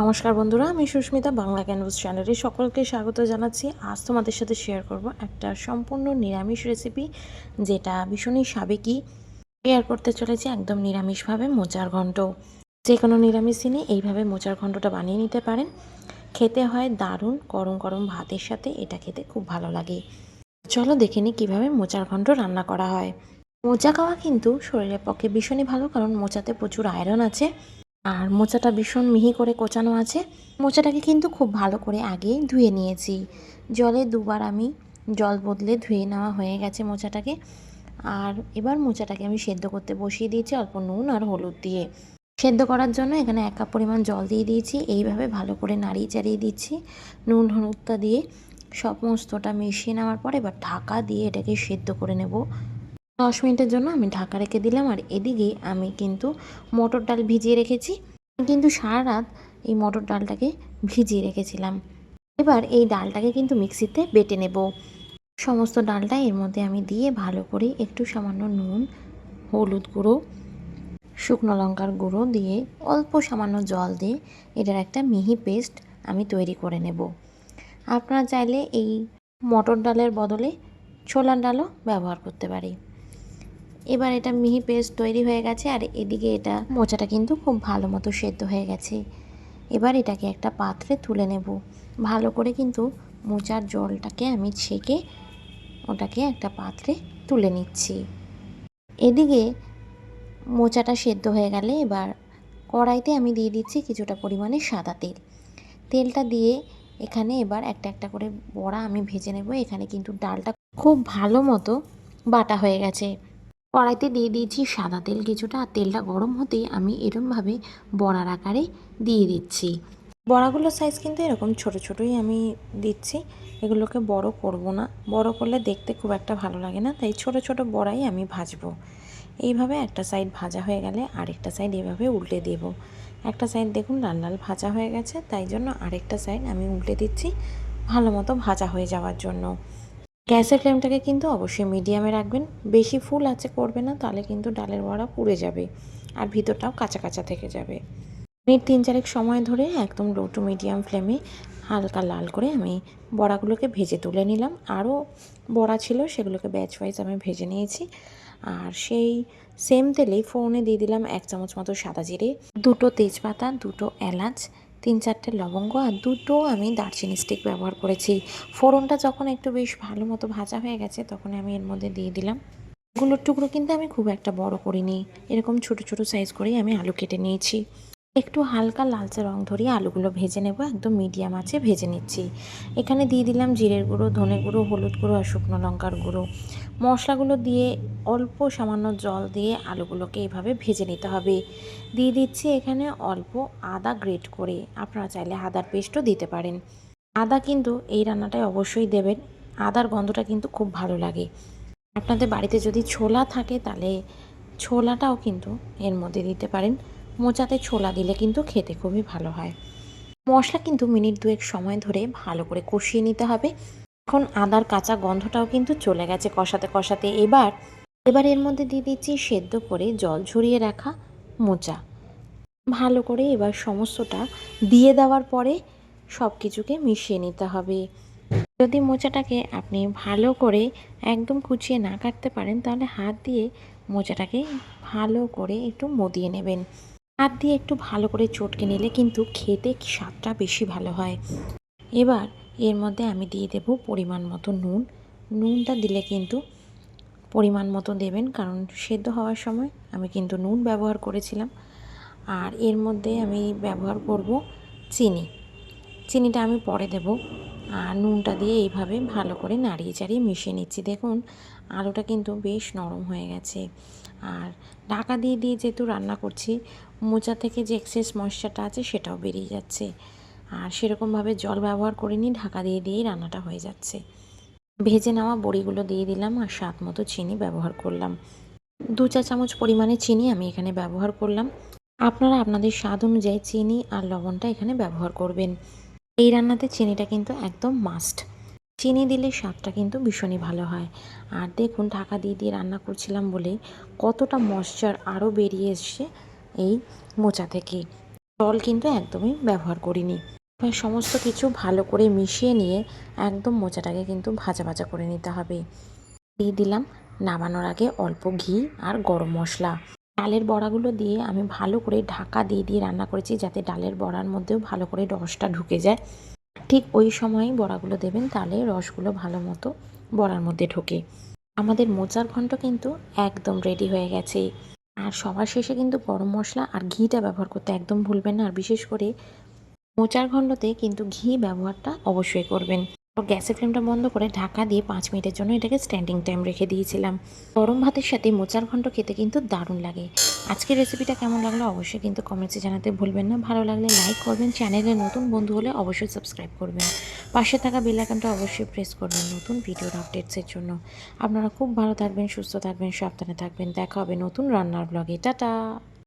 নমস্কার বন্ধুরা, আমি সুস্মিতা, বাংলা ক্যানভাস চ্যানেলে সকলকে স্বাগত জানাচ্ছি। আজ তোমাদের সাথে শেয়ার করব একটা সম্পূর্ণ নিরামিষ রেসিপি যেটা ভীষণই সাবেকি। শেয়ার করতে চলেছি একদম নিরামিষভাবে মোচার ঘন্ট যে কোনো নিরামিষ দিনে এইভাবে মোচার ঘন্টটা বানিয়ে নিতে পারেন। খেতে হয় দারুণ গরম গরম ভাতের সাথে, এটা খেতে খুব ভালো লাগে। চলো দেখে নিই কীভাবে মোচার ঘন্ট রান্না করা হয়। মোচা খাওয়া কিন্তু শরীরের পক্ষে ভীষণই ভালো, কারণ মোচাতে প্রচুর আয়রন আছে। আর মোচাটা ভীষণ মিহি করে কোচানো আছে। মোচাটাকে কিন্তু খুব ভালো করে আগে ধুয়ে নিয়েছি। জলে দুবার আমি জল বদলে ধুয়ে নেওয়া হয়ে গেছে মোচাটাকে। আর এবার মোচাটাকে আমি সেদ্ধ করতে বসিয়ে দিয়েছি অল্প নুন আর হলুদ দিয়ে। সেদ্ধ করার জন্য এখানে এক কাপ পরিমাণ জল দিয়ে দিয়েছি। এইভাবে ভালো করে নাড়িয়ে চাড়িয়ে দিচ্ছি নুন হলুদটা দিয়ে। সমস্তটা মিশিয়ে নেওয়ার পর এবার ঢাকা দিয়ে এটাকে সেদ্ধ করে নেব। দশ মিনিটের জন্য আমি ঢাকা রেখে দিলাম আর এদিকে আমি কিন্তু মটর ডাল ভিজিয়ে রেখেছি। কিন্তু সারা রাত এই মটর ডালটাকে ভিজিয়ে রেখেছিলাম। এবার এই ডালটাকে কিন্তু মিক্সিতে বেটে নেব। সমস্ত ডালটা এর মধ্যে আমি দিয়ে ভালো করে একটু সামান্য নুন, হলুদ গুঁড়ো, শুকনো লঙ্কার গুঁড়ো দিয়ে অল্প সামান্য জল দিয়ে এটার একটা মিহি পেস্ট আমি তৈরি করে নেব। আপনারা চাইলে এই মটর ডালের বদলে ছোলার ডালও ব্যবহার করতে পারি। এবার এটা মিহি পেস্ট তৈরি হয়ে গেছে আর এদিকে এটা মোচাটা কিন্তু খুব ভালো মতো সেদ্ধ হয়ে গেছে। এবার এটাকে একটা পাত্রে তুলে নেব। ভালো করে কিন্তু মোচার জলটাকে আমি ছেঁকে ওটাকে একটা পাত্রে তুলে নিচ্ছি। এদিকে মোচাটা সেদ্ধ হয়ে গেলে এবার কড়াইতে আমি দিয়ে দিচ্ছি কিছুটা পরিমাণে সাদা তেল। তেলটা দিয়ে এখানে এবার একটা একটা করে বড়া আমি ভেজে নেব। এখানে কিন্তু ডালটা খুব ভালো মতো বাটা হয়ে গেছে। কড়াইতে দিয়ে দিয়েছি সাদা তেল কিছুটা। আর তেলটা গরম হতেই আমি এরমভাবে বড়ার আকারে দিয়ে দিচ্ছি। বড়াগুলোর সাইজ কিন্তু এরকম ছোট ছোটই আমি দিচ্ছি। এগুলোকে বড় করব না। বড় করলে দেখতে খুব একটা ভালো লাগে না, তাই ছোট ছোট বড়াই আমি ভাজবো। এইভাবে একটা সাইড ভাজা হয়ে গেলে আরেকটা সাইড এভাবে উল্টে দেব। একটা সাইড দেখুন লাল লাল ভাজা হয়ে গেছে, তাই জন্য আরেকটা সাইড আমি উল্টে দিচ্ছি ভালো মতো ভাজা হয়ে যাওয়ার জন্য। গ্যাসের ফ্লেমটাকে কিন্তু অবশ্যই মিডিয়ামে রাখবেন। বেশি ফুল আছে, করবে না, তাহলে কিন্তু ডালের বড়া পুড়ে যাবে আর ভিতরটাও কাঁচা কাঁচা থেকে যাবে। মিনিট তিন চারেক সময় ধরে একদম লো টু মিডিয়াম ফ্লেমে হালকা লাল করে আমি বড়াগুলোকে ভেজে তুলে নিলাম। আরও বড়া ছিল, সেগুলোকে ব্যাচ ওয়াইজ আমি ভেজে নিয়েছি। আর সেই সেম তেলেই ফোড়নে দিয়ে দিলাম এক চামচ মতো সাদা জিরে, দুটো তেজপাতা, দুটো এলাচ তিন চারটে লবঙ্গ আর দুটো আমি দারচিনি স্টিক ব্যবহার করেছি। ফোড়নটা যখন একটু বেশ ভালো মতো ভাজা হয়ে গেছে, তখন আমি এর মধ্যে দিয়ে দিলাম। গুলোর টুকরো কিন্তু আমি খুব একটা বড় করিনি। এরকম ছোট ছোট সাইজ করেই আমি আলু কেটে নিয়েছি। একটু হালকা লালচে রং ধরিয়ে আলুগুলো ভেজে নেব, একদম মিডিয়াম আছে ভেজে নিচ্ছি। এখানে দিয়ে দিলাম জিরের গুঁড়ো, ধনে গুঁড়ো, হলুদ গুঁড়ো আর শুকনো লঙ্কার গুঁড়ো। মশলাগুলো দিয়ে অল্প সামান্য জল দিয়ে আলুগুলোকে এইভাবে ভেজে নিতে হবে। দিয়ে দিচ্ছি এখানে অল্প আদা গ্রেট করে, আপনারা চাইলে আদার পেস্টও দিতে পারেন। আদা কিন্তু এই রান্নাটায় অবশ্যই দেবেন, আদার গন্ধটা কিন্তু খুব ভালো লাগে। আপনাদের বাড়িতে যদি ছোলা থাকে তাহলে ছোলাটাও কিন্তু এর মধ্যে দিতে পারেন। মোচাতে ছোলা দিলে কিন্তু খেতে খুবই ভালো হয়। মশলা কিন্তু মিনিট দুয়েক সময় ধরে ভালো করে কষিয়ে নিতে হবে। এখন আদার কাঁচা গন্ধটাও কিন্তু চলে গেছে কষাতে কষাতে। এবার এবার এর মধ্যে দিয়ে দিচ্ছি সেদ্ধ করে জল ঝরিয়ে রাখা মোচা। ভালো করে এবার সমস্তটা দিয়ে দেওয়ার পরে সব কিছুকে মিশিয়ে নিতে হবে। যদি মোচাটাকে আপনি ভালো করে একদম কুচিয়ে না কাটতে পারেন, তাহলে হাত দিয়ে মোচাটাকে ভালো করে একটু মদিয়ে নেবেন। হাত দিয়ে একটু ভালো করে চটকে নিলে কিন্তু খেতে স্বাদটা বেশি ভালো হয়। এবার এর মধ্যে আমি দিয়ে দেব পরিমাণ মতো নুন। নুনটা দিলে কিন্তু পরিমাণ মতো দেবেন, কারণ সেদ্ধ হওয়ার সময় আমি কিন্তু নুন ব্যবহার করেছিলাম। আর এর মধ্যে আমি ব্যবহার করব চিনি। চিনিটা আমি পরে দেব। আর নুনটা দিয়ে এইভাবে ভালো করে নাড়িয়ে চাড়িয়ে মিশিয়ে নিচ্ছি। দেখুন, আলুটা কিন্তু বেশ নরম হয়ে গেছে। আর ঢাকা দিয়ে দিয়ে যেহেতু রান্না করছি মোচা থেকে যে এক্সেস ময়শ্চারটা আছে সেটাও বেরিয়ে যাচ্ছে। আর সেরকমভাবে জল ব্যবহার করিনি, ঢাকা দিয়ে দিয়েই রান্নাটা হয়ে যাচ্ছে। ভেজে নেওয়া বড়িগুলো দিয়ে দিলাম আর স্বাদ মতো চিনি ব্যবহার করলাম। দু চা চামচ পরিমাণে চিনি আমি এখানে ব্যবহার করলাম। আপনারা আপনাদের স্বাদ অনুযায়ী চিনি আর লবণটা এখানে ব্যবহার করবেন। এই রান্নাতে চিনিটা কিন্তু একদম মাস্ট চিনি দিলে স্বাদটা কিন্তু ভীষণই ভালো হয়। আর দেখুন, ঢাকা দিয়ে দিয়ে রান্না করছিলাম বলে কতটা ময়শ্চার আরও বেরিয়ে এসছে। এই মোচা থেকে। জল কিন্তু একদমই ব্যবহার করিনি। সমস্ত কিছু ভালো করে মিশিয়ে নিয়ে একদম মোচাটাকে কিন্তু ভাজা ভাজা করে নিতে হবে। দিয়ে দিলাম নামানোর আগে অল্প ঘি আর গরম মশলা। ডালের বড়াগুলো দিয়ে আমি ভালো করে ঢাকা দিয়ে দিয়ে রান্না করেছি যাতে ডালের বড়ার মধ্যেও ভালো করে রসটা ঢুকে যায়। ঠিক ওই সময়ই বড়াগুলো দেবেন, তাহলে রসগুলো ভালো মতো বড়ার মধ্যে ঢোকে। আমাদের মোচার ঘন্ট কিন্তু একদম রেডি হয়ে গেছে। আর সবার শেষে কিন্তু গরম মশলা আর ঘিটা ব্যবহার করতে একদম ভুলবেন না। আর বিশেষ করে মোচার ঘণ্টতে কিন্তু ঘি ব্যবহারটা অবশ্যই করবেন। গ্যাসের ফ্লেমটা বন্ধ করে ঢাকা দিয়ে পাঁচ মিনিটের জন্য এটাকে স্ট্যান্ডিং টাইম রেখে দিয়েছিলাম। গরম ভাতের সাথে মোচার ঘন্ট খেতে কিন্তু দারুণ লাগে। আজকের রেসিপিটা কেমন লাগল অবশ্যই কিন্তু কমেন্টসে জানাতে ভুলবেন না। ভালো লাগলে লাইক করবেন চ্যানেলে নতুন বন্ধু হলে অবশ্যই সাবস্ক্রাইব করবেন। পাশে থাকা বেল আইকনটা অবশ্যই প্রেস করবেন নতুন ভিডিওর আপডেটসের জন্য। আপনারা খুব ভালো থাকবেন, সুস্থ থাকবেন, সাবধানে থাকবেন। দেখা হবে নতুন রান্নার ব্লগে টাটা!